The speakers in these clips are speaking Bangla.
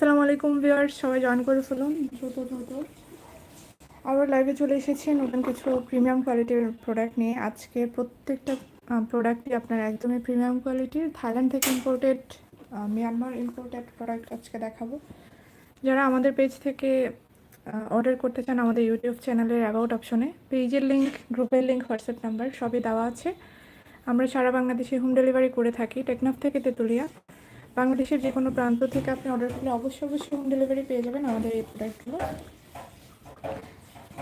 আসসালামু আলাইকুম ভিউয়ার্স, সবাই জয়েন করে ফেলুন। দ্রুত দ্রুত। আবার লাইভে চলে এসেছি নতুন কিছু প্রিমিয়াম কোয়ালিটির প্রোডাক্ট নিয়ে। আজকে প্রত্যেকটা প্রোডাক্টই আপনার একদমই প্রিমিয়াম কোয়ালিটির থাইল্যান্ড থেকে ইম্পোর্টেড মিয়ানমার ইম্পোর্টেড প্রোডাক্ট আজকে দেখাবো। যারা আমাদের পেজ থেকে অর্ডার করতে চান আমাদের ইউটিউব চ্যানেলের অ্যাবাউট অপশনে পেজের লিঙ্ক গ্রুপের লিঙ্ক হোয়াটসঅ্যাপ নাম্বার সবই দেওয়া আছে। আমরা সারা বাংলাদেশে হোম ডেলিভারি করে থাকি টেকনাফ থেকে তেঁতুলিয়া। বাংলাদেশের যে কোনো প্রান্ত থেকে আপনি অর্ডার করলে অবশ্যই অবশ্যই হোম ডেলিভারি পেয়ে যাবেন আমাদের এই প্রোডাক্টগুলো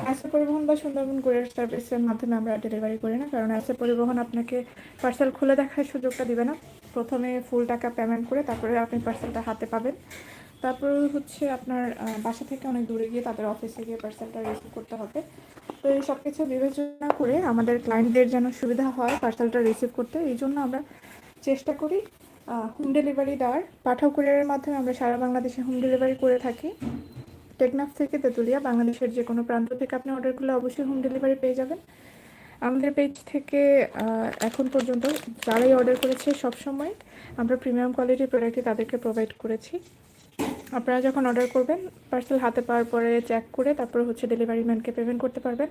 অ্যাসে পরিবহন বা সুন্দরবন কুরিয়ার সার্ভিসের মাধ্যমে আমরা ডেলিভারি করি না, কারণ অ্যাসে পরিবহন আপনাকে পার্সেল খুলে দেখার সুযোগটা দিবে না। প্রথমে ফুল টাকা পেমেন্ট করে তারপরে আপনি পার্সেলটা হাতে পাবেন। তারপর হচ্ছে আপনার বাসা থেকে অনেক দূরে গিয়ে তাদের অফিসে গিয়ে পার্সেলটা রিসিভ করতে হবে। তো এই সব কিছু বিবেচনা করে আমাদের ক্লায়েন্টদের যেন সুবিধা হয় পার্সেলটা রিসিভ করতে, এই জন্য আমরা চেষ্টা করি হোম ডেলিভারি দেওয়ার পাঠাও কুরিয়ারের মাধ্যমে আমরা সারা বাংলাদেশে হোম ডেলিভারি করে থাকি। টেকনাফ থেকে তেঁতুলিয়া, বাংলাদেশের যে কোনো প্রান্ত থেকে আপনি অর্ডারগুলো অবশ্যই হোম ডেলিভারি পেয়ে যাবেন। আমাদের পেজ থেকে এখন পর্যন্ত যারাই অর্ডার করেছে সবসময় আমরা প্রিমিয়াম কোয়ালিটির প্রোডাক্টই তাদেরকে প্রোভাইড করেছি। আপনারা যখন অর্ডার করবেন পার্সেল হাতে পাওয়ার পরে চেক করে তারপর হচ্ছে ডেলিভারি ম্যানকে পেমেন্ট করতে পারবেন।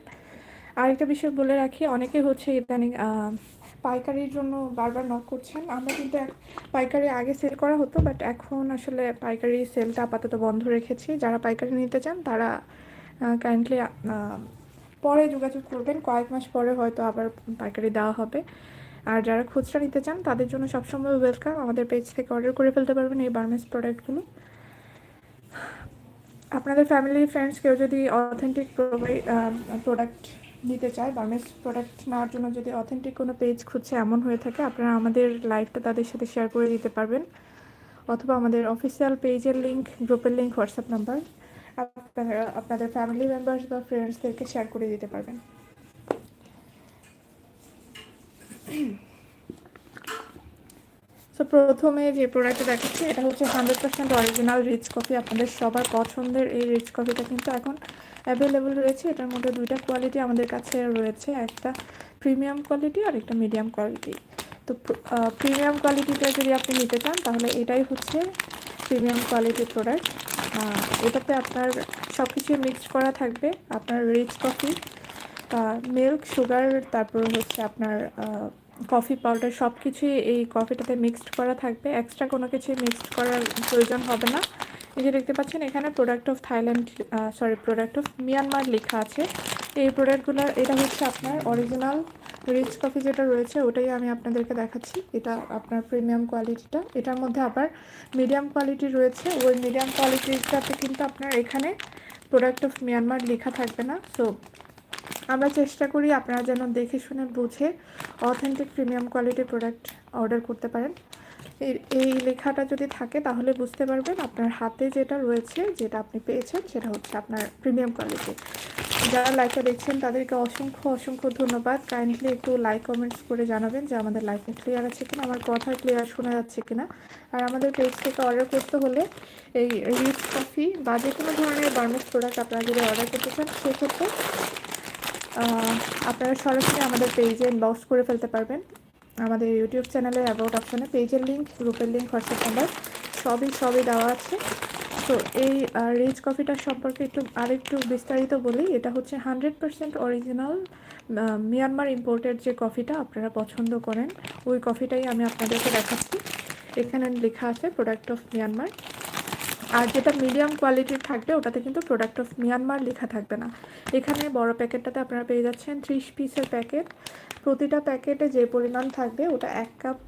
আরেকটা বিষয় বলে রাখি অনেকে হচ্ছে ইদানিং পাইকারির জন্য বারবার নক করছেন। আমরা কিন্তু পাইকারি আগে সেল করা হতো বাট এখন আসলে পাইকারি সেলটা আপাতত বন্ধ রেখেছি। যারা পাইকারি নিতে চান, তারা কাইন্ডলি পরে যোগাযোগ করবেন। কয়েক মাস পরে হয়তো আবার পাইকারি দেওয়া হবে। আর যারা খুচরা নিতে চান, তাদের জন্য সবসময় ওয়েলকাম আমাদের পেজ থেকে অর্ডার করে ফেলতে পারবেন এই বার্মেস প্রোডাক্টগুলো আপনাদের ফ্যামিলি ফ্রেন্ডস কেউ যদি অথেন্টিক প্রোভাইড প্রোডাক্ট নিতে চায় বাংলাদেশ প্রোডাক্ট নেওয়ার জন্য যদি অথেন্টিক কোনো পেজ খুঁজছে, এমন হয়ে থাকে, আপনারা আমাদের লাইভটা তাদের সাথে শেয়ার করে দিতে পারবেন। অথবা আমাদের অফিসিয়াল পেজের লিঙ্ক গ্রুপের লিঙ্ক হোয়াটসঅ্যাপ নাম্বার আপনারা আপনাদের ফ্যামিলি মেম্বার্স বা ফ্রেন্ডসদেরকে শেয়ার করে দিতে পারবেন। সো প্রথমে যে প্রোডাক্টটা দেখাচ্ছি, এটা হচ্ছে hundred percent original rich coffee আপনাদের সবার পছন্দের এই রিচ কফিটা কিন্তু এখন অ্যাভেলেবল রয়েছে। এটার মধ্যে দুইটা কোয়ালিটি আমাদের কাছে রয়েছে। একটা প্রিমিয়াম কোয়ালিটি আর একটা মিডিয়াম কোয়ালিটি তো প্রিমিয়াম কোয়ালিটিটা যদি আপনি নিতে চান, তাহলে এটাই হচ্ছে প্রিমিয়াম কোয়ালিটির প্রোডাক্ট এটাতে আপনার সব কিছু মিক্সড করা থাকবে। আপনার রিচ কফি মিল্ক সুগার তারপর হচ্ছে আপনার কফি পাউডার সব কিছুই এই কফিটাতে মিক্সড করা থাকবে। এক্সট্রা কোনো কিছুই মিক্সড করার প্রয়োজন হবে না। এই যে দেখতে পাচ্ছেন, এখানে product of Thailand sorry product of Myanmar লেখা আছে। এই প্রোডাক্টগুলো এটা হচ্ছে আপনার অরিজিনাল রিচ কফি যেটা রয়েছে, ওটাই আমি আপনাদেরকে দেখাচ্ছি। এটা আপনার প্রিমিয়াম কোয়ালিটিটা এটার মধ্যে আবার মিডিয়াম কোয়ালিটি রয়েছে। ওই মিডিয়াম কোয়ালিটিটাতে কিন্তু আপনার এখানে প্রোডাক্ট অফ মিয়ানমার লেখা থাকবে না। সো আমরা চেষ্টা করি আপনারা যেন দেখে শুনে বুঝে অথেন্টিক প্রিমিয়াম কোয়ালিটির প্রোডাক্ট অর্ডার করতে পারেন। এই লেখাটা যদি থাকে তাহলে বুঝতে পারবেন আপনার হাতে যেটা রয়েছে, যেটা আপনি পেয়েছেন সেটা হচ্ছে আপনার প্রিমিয়াম কোয়ালিটি যারা লাইকটা দেখছেন তাদেরকে অসংখ্য অসংখ্য ধন্যবাদ। কাইন্ডলি একটু লাইক কমেন্টস করে জানাবেন যে আমাদের লাইফে ক্লিয়ার আছে কিনা, আমার কথা ক্লিয়ার শোনা যাচ্ছে কিনা। আর আমাদের পেজ থেকে অর্ডার করতে হলে এই রিচ কফি বা যে কোনো ধরনের বার্মেস প্রোডাক্ট আপনারা যদি অর্ডার করতে চান, সেক্ষেত্রে আপনারা সরাসরি আমাদের পেজে ইনবক্স করে ফেলতে পারবেন। আমাদের ইউটিউব চ্যানেলের অ্যাবাউট অপশানে পেজের লিঙ্ক গ্রুপের লিঙ্ক হোয়াটসঅ্যাপ নাম্বার সবই সবই দেওয়া আছে। তো এই রিচ কফিটার সম্পর্কে একটু, আরেকটু বিস্তারিত বলি, এটা হচ্ছে hundred percent original Myanmar imported যে কফিটা আপনারা পছন্দ করেন, ওই কফিটাই আমি আপনাদেরকে দেখাচ্ছি। এখানে লেখা আছে প্রোডাক্ট অফ মিয়ানমার আর যেটা মিডিয়াম কোয়ালিটির থাকবে, ওটাতে কিন্তু প্রোডাক্ট অফ মিয়ানমার লেখা থাকবে না। এখানে বড় প্যাকেটটাতে আপনারা পেয়ে যাচ্ছেন ত্রিশ পিসের প্যাকেট প্রতিটা প্যাকেটে যে পরিমাণ থাকবে, ওটা এক কাপ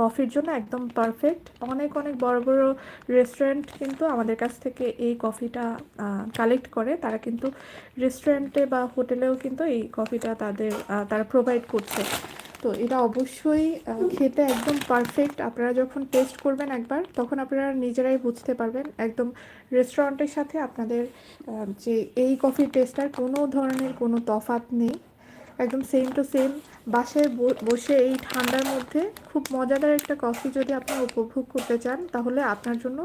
কফির জন্য একদম পারফেক্ট অনেক অনেক বড় বড় রেস্টুরেন্ট কিন্তু আমাদের কাছ থেকে এই কফিটা কালেক্ট করে। তারা কিন্তু রেস্টুরেন্টে বা হোটেলেও কিন্তু এই কফিটা তাদের তারা প্রোভাইড করছে। তো এটা অবশ্যই খেতে একদম পারফেক্ট আপনারা যখন টেস্ট করবেন একবার, তখন আপনারা নিজেরাই বুঝতে পারবেন। একদম রেস্টুরেন্টের সাথে আপনাদের যে এই কফির টেস্টটার কোনো ধরনের কোনো তফাত নেই। একদম সেম টু সেম বাসায় বসে এই ঠান্ডার মধ্যে খুব মজাদার একটা কফি যদি আপনি উপভোগ করতে চান, তাহলে আপনার জন্য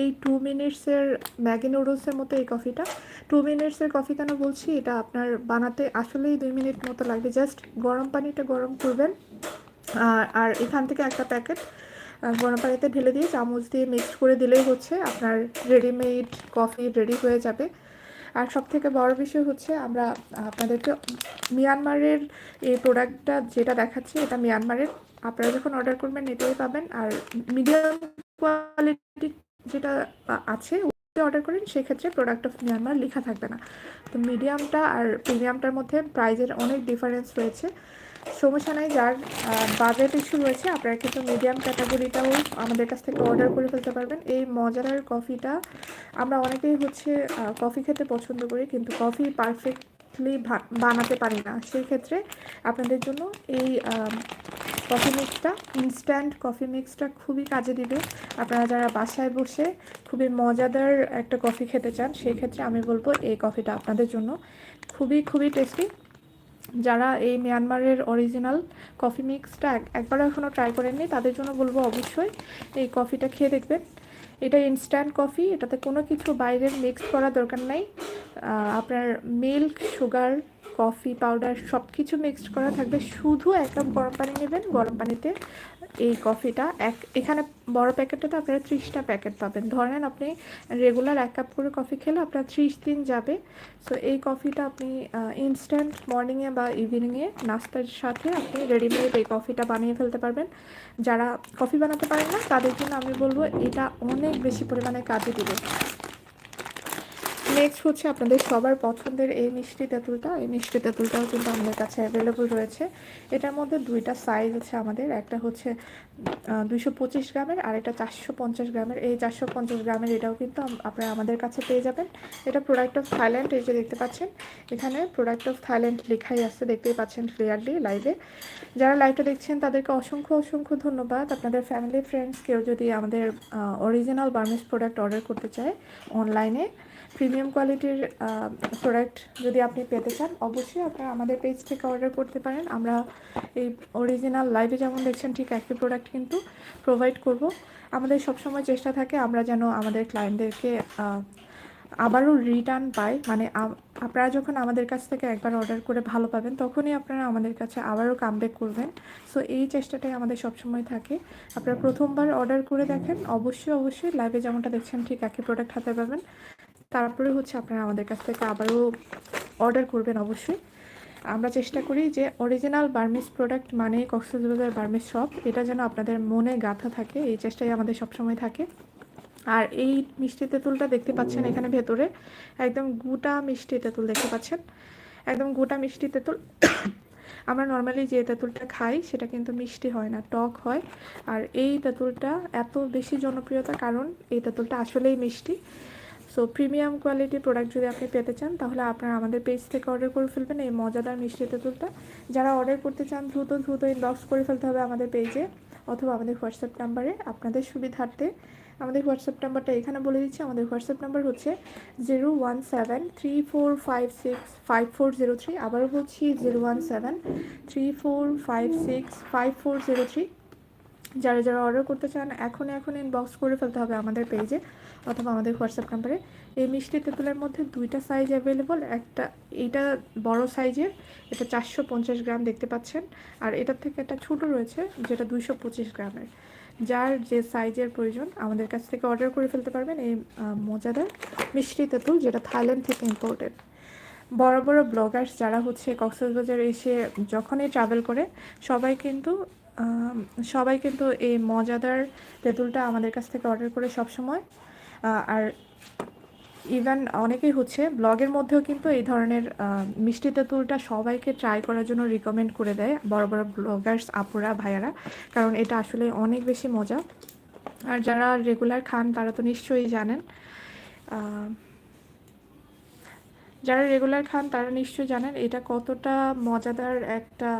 এই টু মিনিটসের ম্যাগি নুডলসের মতো এই কফিটা টু। মিনিটসের কফি কেন বলছি? এটা আপনার বানাতে আসলেই দুই মিনিট মতো লাগবে। জাস্ট গরম পানিটা গরম করবেন, আর এখান থেকে একটা প্যাকেট গরম পানিতে ঢেলে দিয়ে চামচ দিয়ে মিক্সড করে দিলেই হচ্ছে। আপনার রেডিমেড কফি রেডি হয়ে যাবে। আর সব থেকে বড় বিষয় হচ্ছে আমরা আপনাদেরকে মিয়ানমারের এই প্রোডাক্টটা যেটা দেখাচ্ছি, এটা মিয়ানমারের। আপনারা যখন অর্ডার করবেন, এটাই পাবেন। আর মিডিয়াম কোয়ালিটি যেটা আছে অর্ডার করেন, সেক্ষেত্রে প্রোডাক্ট অফ মিয়ানমার লেখা থাকবে না। তো মিডিয়ামটা আর প্রিমিয়ামটার মধ্যে প্রাইজের অনেক ডিফারেন্স রয়েছে। সমস্যা নাই, যার বাজেট ইস্যু রয়েছে, আপনারা কিন্তু মিডিয়াম ক্যাটাগরিটাও আমাদের কাছ থেকে অর্ডার করে ফেলতে পারবেন। এই মজাদার কফিটা আমরা অনেকেই হচ্ছে কফি খেতে পছন্দ করি, কিন্তু কফি পারফেক্টলি বানাতে পারি না। সেই ক্ষেত্রে আপনাদের জন্য এই কফি মিক্সটা ইনস্ট্যান্ট কফি মিক্সটা খুবই কাজে দিবে। আপনারা যারা বাসায় বসে খুবই মজাদার একটা কফি খেতে চান, সেই ক্ষেত্রে আমি বলব এই কফিটা আপনাদের জন্য খুবই খুবই টেস্টি যারা এই মিয়ানমারের অরিজিনাল কফি মিক্সটা একবারও এখনও ট্রাই করেননি, তাদের জন্য বলব অবশ্যই এই কফিটা খেয়ে দেখবেন। এটা ইনস্ট্যান্ট কফি এটাতে কোনো কিছু বাইরের মিক্স করার দরকার নাই। আপনার মিল্ক সুগার কফি পাউডার সব কিছু মিক্সড করা থাকবে। শুধু এক কাপ গরম পানি নেবেন, গরম পানিতে এই কফিটা। এক, এখানে বড় প্যাকেটটাতে আপনারা ত্রিশটা প্যাকেট পাবেন। ধরেন আপনি রেগুলার এক কাপ করে কফি খেলে আপনার ত্রিশ দিন যাবে। সো এই কফিটা আপনি ইনস্ট্যান্ট মর্নিংয়ে বা ইভিনিংয়ে নাস্তার সাথে আপনি রেডিমেড এই কফিটা বানিয়ে ফেলতে পারবেন। যারা কফি বানাতে পারেন না, তাদের জন্য আমি বলব এটা অনেক বেশি পরিমাণে কাজে দিবে। নেক্সট হচ্ছে আপনাদের সবার পছন্দের এই মিষ্টি তেঁতুলটা। এই মিষ্টি তেঁতুলটাও কিন্তু আমাদের কাছে অ্যাভেলেবল রয়েছে। এটার মধ্যে দুইটা সাইজ আছে আমাদের। একটা হচ্ছে দুইশো পঁচিশ গ্রামের আর একটা চারশো পঞ্চাশ গ্রামের। এই চারশো পঞ্চাশ গ্রামের এটাও কিন্তু আপনারা আমাদের কাছে পেয়ে যাবেন। এটা প্রোডাক্ট অফ থাইল্যান্ড এই যে দেখতে পাচ্ছেন, এখানে প্রোডাক্ট অফ থাইল্যান্ড লেখাই আছে। দেখতেই পাচ্ছেন ক্লিয়ারলি লাইভে যারা লাইভটা দেখছেন, তাদেরকে অসংখ্য অসংখ্য ধন্যবাদ। আপনাদের ফ্যামিলি ফ্রেন্ডস কেউ যদি আমাদের অরিজিনাল বার্মিস প্রোডাক্ট অর্ডার করতে চায় অনলাইনে প্রিমিয়াম কোয়ালিটির প্রোডাক্ট যদি আপনি পেতে চান, অবশ্যই আপনারা আমাদের পেজ থেকে অর্ডার করতে পারেন। আমরা এই অরিজিনাল লাইভে যেমন দেখছেন, ঠিক একই প্রোডাক্ট কিন্তু প্রোভাইড করব। আমাদের সবসময় চেষ্টা থাকে আমরা যেন আমাদের ক্লায়েন্টদেরকে আবারও রিটার্ন পাই। মানে আপনারা যখন আমাদের কাছ থেকে একবার অর্ডার করে ভালো পাবেন, তখনই আপনারা আমাদের কাছে আবারও কামব্যাক করবেন। সো এই চেষ্টাটাই আমাদের সবসময় থাকে। আপনারা প্রথমবার অর্ডার করে দেখেন। অবশ্যই অবশ্যই লাইভে যেমনটা দেখছেন, ঠিক একই প্রোডাক্ট হাতে পাবেন। তারপরে হচ্ছে আপনারা আমাদের কাছ থেকে আবারও অর্ডার করবেন অবশ্যই। আমরা চেষ্টা করি যে অরিজিনাল বার্মিস প্রোডাক্ট মানে কক্সবাজার বার্মিস শপ এটা যেন আপনাদের মনে গাথা থাকে, এই চেষ্টাই আমাদের সবসময় থাকে। আর এই মিষ্টি তেঁতুলটা দেখতে পাচ্ছেন এখানে ভেতরে, একদম গোটা মিষ্টি তেঁতুল দেখতে পাচ্ছেন। একদম গোটা মিষ্টি তেঁতুল। আমরা নর্মালি যে তেঁতুলটা খাই, সেটা কিন্তু মিষ্টি হয় না, টক হয়। আর এই তেঁতুলটা এত বেশি জনপ্রিয়তা, কারণ এই তেঁতুলটা আসলেই মিষ্টি। সো প্রিমিয়াম কোয়ালিটি প্রোডাক্ট যদি আপনি পেতে চান, তাহলে আপনারা আমাদের পেজ থেকে অর্ডার করে ফেলবেন এই মজাদার মিষ্টি তেঁতুলটা। যারা অর্ডার করতে চান, দ্রুত দ্রুত ইনবক্স করে ফেলতে হবে আমাদের পেজে অথবা আমাদের হোয়াটসঅ্যাপ নাম্বারে আপনাদের সুবিধার্থে আমাদের হোয়াটসঅ্যাপ নাম্বারটা এখানে বলে দিচ্ছি। আমাদের হোয়াটসঅ্যাপ নাম্বার হচ্ছে zero one seven three four five six five four zero three আবারও বলছি zero one seven three four five six five four zero three যারা যারা অর্ডার করতে চান এখন এখন ইনবক্স করে ফেলতে হবে আমাদের পেজে অথবা আমাদের হোয়াটসঅ্যাপ নাম্বারে। এই মিষ্টি তেঁতুলের মধ্যে দুইটা সাইজ অ্যাভেলেবল একটা এইটা বড় সাইজের এটা চারশো পঞ্চাশ গ্রাম দেখতে পাচ্ছেন। আর এটার থেকে একটা ছোট রয়েছে, যেটা দুইশো পঁচিশ গ্রামের। যার যে সাইজের প্রয়োজন, আমাদের কাছ থেকে অর্ডার করে ফেলতে পারবেন এই মজাদার মিষ্টি তেঁতুল, যেটা থাইল্যান্ড থেকে ইম্পোর্টেড বড় বড় ব্লগার্স যারা হচ্ছে কক্সবাজার এসে যখনই ট্রাভেল করে, সবাই কিন্তু সবাই কিন্তু এই মজাদার তেঁতুলটা আমাদের কাছ থেকে অর্ডার করে সব সময় আর ইভেন অনেকেই হচ্ছে ব্লগের মধ্যেও কিন্তু এই ধরনের মিষ্টি তেঁতুলটা সবাইকে ট্রাই করার জন্য রিকমেন্ড করে দেয় বড় বড় ব্লগার্স আপুরা, ভাইয়ারা। কারণ এটা আসলে অনেক বেশি মজা। আর যারা রেগুলার খান তারা তো নিশ্চয়ই জানেন যারা রেগুলার খান তারা নিশ্চয়ই জানেন এটা কতটা মজাদার একটা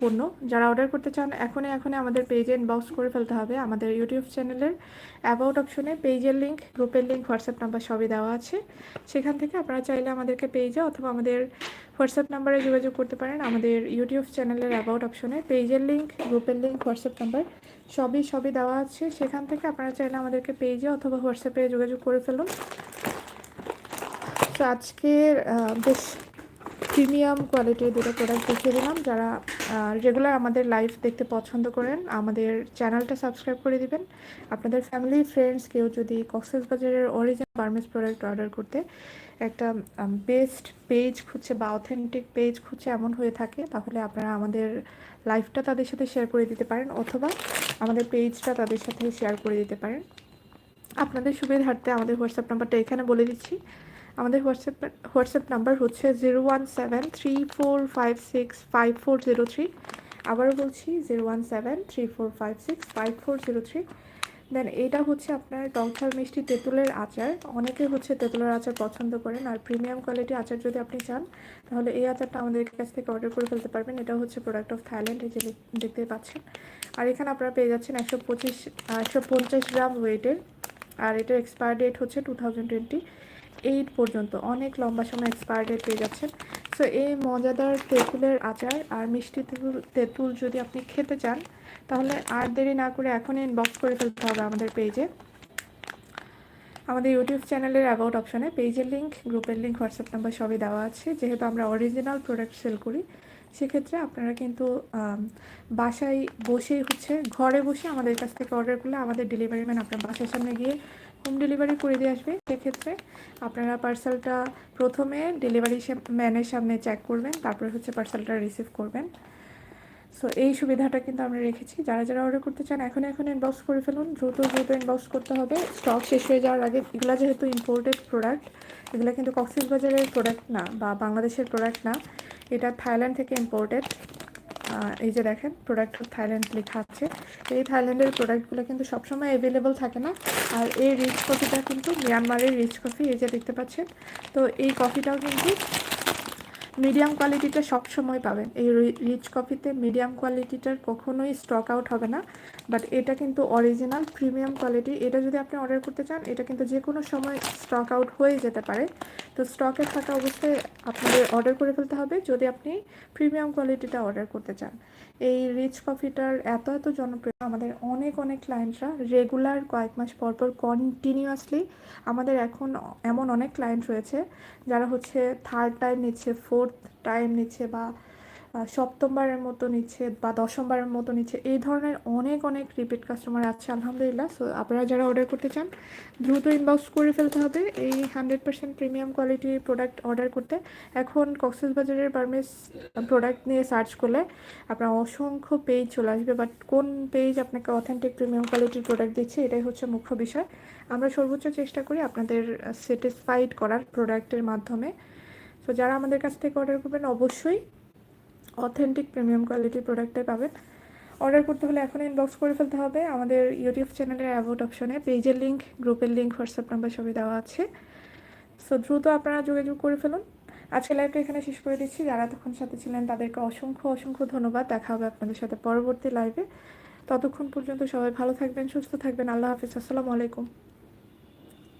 পণ্য। যারা অর্ডার করতে চান, এখনই এখনই আমাদের পেজে ইনবক্স করে ফেলতে হবে। আমাদের ইউটিউব চ্যানেলের অ্যাবাউট অপশনে পেজের লিঙ্ক গ্রুপের লিঙ্ক হোয়াটসঅ্যাপ নাম্বার সবই দেওয়া আছে। সেখান থেকে আপনারা চাইলে আমাদেরকে পেজে অথবা আমাদের হোয়াটসঅ্যাপ নাম্বারে যোগাযোগ করতে পারেন। আমাদের ইউটিউব চ্যানেলের অ্যাবাউট অপশনে পেজের লিঙ্ক গ্রুপের লিঙ্ক হোয়াটসঅ্যাপ নাম্বার সবই সবই দেওয়া আছে। সেখান থেকে আপনারা চাইলে আমাদেরকে পেজে অথবা হোয়াটসঅ্যাপে যোগাযোগ করে ফেলুন। তো আজকের বেশ প্রিমিয়াম কোয়ালিটির দুটো প্রোডাক্ট দেখিয়ে দিলাম। যারা রেগুলার আমাদের লাইভ দেখতে পছন্দ করেন, আমাদের চ্যানেলটা সাবস্ক্রাইব করে দিবেন। আপনাদের ফ্যামিলি ফ্রেন্ডস কেউ যদি কক্সবাজারের অরিজিনাল গার্মেন্টস প্রোডাক্ট অর্ডার করতে একটা বেস্ট পেজ খুঁজছে বা অথেন্টিক পেজ খুঁজছে এমন হয়ে থাকে, তাহলে আপনারা আমাদের লাইভটা তাদের সাথে শেয়ার করে দিতে পারেন, অথবা আমাদের পেজটা তাদের সাথে শেয়ার করে দিতে পারেন। আপনাদের সুবিধার্থে আমাদের হোয়াটসঅ্যাপ নাম্বারটা এখানে বলে দিচ্ছি। আমাদের হোয়াটসঅ্যাপ হোয়াটসঅ্যাপ নাম্বার হচ্ছে zero one seven three four five six five four zero three. আবারও বলছি, zero one seven three four five six five four zero three. Then এটা হচ্ছে আপনার টকঝাল মিষ্টি তেঁতুলের আচার। অনেকে হচ্ছে তেঁতুলের আচার পছন্দ করেন আর প্রিমিয়াম কোয়ালিটি আচার যদি আপনি চান, তাহলে এই আচারটা আমাদের কাছ থেকে অর্ডার করে ফেলতে পারবেন। এটা হচ্ছে প্রোডাক্ট অফ থাইল্যান্ড যে দেখতে পাচ্ছেন। আর এখানে আপনারা পেয়ে যাচ্ছেন একশো পঁচিশ, একশো পঞ্চাশ গ্রাম ওয়েটের আর এটার এক্সপায়ার ডেট হচ্ছে টু থাউজেন্ড টোয়েন্টি এইট পর্যন্ত। অনেক লম্বা সময় এক্সপায়ার ডেট পেয়ে যাচ্ছেন। সো এই মজাদার তেঁতুলের আচার আর মিষ্টি তেঁতুল তেঁতুল যদি আপনি খেতে চান, তাহলে আর দেরি না করে এখনই ইনবক্স করে ফেলতে হবে আমাদের পেজে আমাদের ইউটিউব চ্যানেলের অ্যাবাউট অপশানে পেজের লিঙ্ক গ্রুপের লিঙ্ক হোয়াটসঅ্যাপ নাম্বার সবই দেওয়া আছে। যেহেতু আমরা অরিজিনাল প্রোডাক্ট সেল করি সেক্ষেত্রে আপনারা কিন্তু বাসায় বসেই হচ্ছে, ঘরে বসে আমাদের কাছ থেকে অর্ডার করলে আমাদের ডেলিভারি ম্যান আপনার বাসার সামনে গিয়ে হোম ডেলিভারি করে দিয়ে আসবে। সেক্ষেত্রে আপনারা পার্সেলটা প্রথমে ডেলিভারি ম্যানের সামনে চেক করবেন, তারপরে হচ্ছে পার্সেলটা রিসিভ করবেন। সো এই সুবিধাটা কিন্তু আমরা রেখেছি। যারা যারা অর্ডার করতে চান এখন এখন ইনবক্স করে ফেলুন। দ্রুত দ্রুত ইনবক্স করতে হবে। স্টক শেষ হয়ে যাওয়ার আগে, এগুলো যেহেতু ইম্পোর্টেড প্রোডাক্ট এগুলো কিন্তু কক্সবাজারের প্রোডাক্ট না, বা বাংলাদেশের প্রোডাক্ট না। এটা থাইল্যান্ড থেকে ইম্পোর্টেড এই যে দেখেন প্রোডাক্ট থাইল্যান্ড লেখা আছে। এই থাইল্যান্ডের প্রোডাক্টগুলো কিন্তু সবসময় অ্যাভেলেবল থাকে না। আর এই রিচ কফিটা কিন্তু মিয়ানমারের রিচ কফি এই যে দেখতে পাচ্ছেন। তো এই কফিটাও কিন্তু মিডিয়াম কোয়ালিটিটা সব সময় পাবেন। এই রিচ কফিতে মিডিয়াম কোয়ালিটিটার কখনোই স্টক আউট হবে না। বাট এটা কিন্তু অরিজিনাল প্রিমিয়াম কোয়ালিটি এটা যদি আপনি অর্ডার করতে চান, এটা কিন্তু যে কোনো সময় স্টক আউট হয়ে যেতে পারে। তো স্টকে থাকা অবস্থায় আপনাদের অর্ডার করে ফেলতে হবে, যদি আপনি প্রিমিয়াম কোয়ালিটিটা অর্ডার করতে চান। এই রিচ কফিটার এত এত জনপ্রিয়, আমাদের অনেক অনেক ক্লায়েন্টরা রেগুলার কয়েক মাস পর পর কন্টিনিউয়াসলি আমাদের এখন এমন অনেক ক্লায়েন্ট রয়েছে, যারা হচ্ছে থার্ড টাইম নিচ্ছে ফোর্থ টাইম নিচ্ছে বা সপ্তমবারের মতো নিচ্ছে বা দশমবারের মতো নিচ্ছে, এই ধরনের অনেক অনেক রিপিট কাস্টমার আছে, আলহামদুলিল্লাহ। সো আপনারা যারা অর্ডার করতে চান, দ্রুত ইনবক্স করে ফেলতে হবে এই হান্ড্রেড পার্সেন্ট প্রিমিয়াম কোয়ালিটির প্রোডাক্ট অর্ডার করতে। এখন কক্সবাজারের বার্মেস প্রোডাক্ট নিয়ে সার্চ করলে আপনার অসংখ্য পেজ চলে আসবে বাট কোন পেজ আপনাকে অথেন্টিক প্রিমিয়াম কোয়ালিটির প্রোডাক্ট দিচ্ছে, এটাই হচ্ছে মুখ্য বিষয়। আমরা সর্বোচ্চ চেষ্টা করি আপনাদের স্যাটিসফাইড করার প্রোডাক্টের মাধ্যমে। তো যারা আমাদের কাছ থেকে অর্ডার করবেন, অবশ্যই অথেন্টিক প্রিমিয়াম কোয়ালিটির প্রোডাক্টটাই পাবেন। অর্ডার করতে হলে এখন ইনবক্স করে ফেলতে হবে। আমাদের ইউটিউব চ্যানেলের অ্যাবাউট অপশনে পেজের লিঙ্ক গ্রুপের লিঙ্ক হোয়াটসঅ্যাপ নাম্বার সবই দেওয়া আছে। সো দ্রুত আপনারা যোগাযোগ করে ফেলুন। আজকে লাইভটা এখানে শেষ করে দিচ্ছি। যারা তখন সাথে ছিলেন, তাদেরকে অসংখ্য অসংখ্য ধন্যবাদ। দেখা হবে আপনাদের সাথে পরবর্তী লাইভে ততক্ষণ পর্যন্ত সবাই ভালো থাকবেন, সুস্থ থাকবেন। আল্লাহ হাফিজ। আসসালামু আলাইকুম।